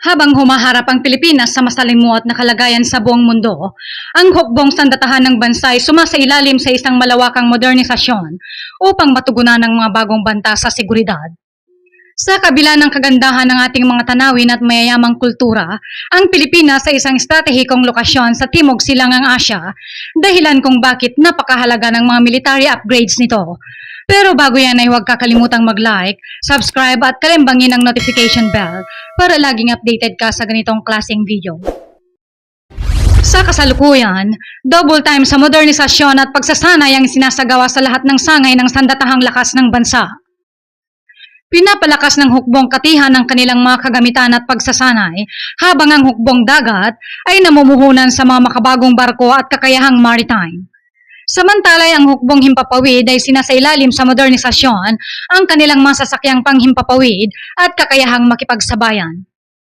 Habang humaharap ang Pilipinas sa masalimuot na kalagayan sa buong mundo, ang hukbong sandatahan ng bansa ay sumasailalim sa isang malawakang modernisasyon upang matugunan ang mga bagong banta sa seguridad. Sa kabila ng kagandahan ng ating mga tanawin at mayayamang kultura, ang Pilipinas ay isang estratehikong lokasyon sa Timog Silangang Asya, dahilan kung bakit napakahalaga ng mga military upgrades nito. Pero bago yan ay huwag kakalimutang mag-like, subscribe at kalimbangin ang notification bell para laging updated ka sa ganitong klaseng video. Sa kasalukuyan, double time sa modernisasyon at pagsasanay ang sinasagawa sa lahat ng sangay ng sandatahang lakas ng bansa. Pinapalakas ng hukbong katihan ng kanilang mga kagamitan at pagsasanay, habang ang hukbong dagat ay namumuhunan sa mga makabagong barko at kakayahang maritime. Samantalay ang hukbong himpapawid ay sinasailalim sa modernisasyon ang kanilang mga sasakyang panghimpapawid at kakayahang makipagsabayan.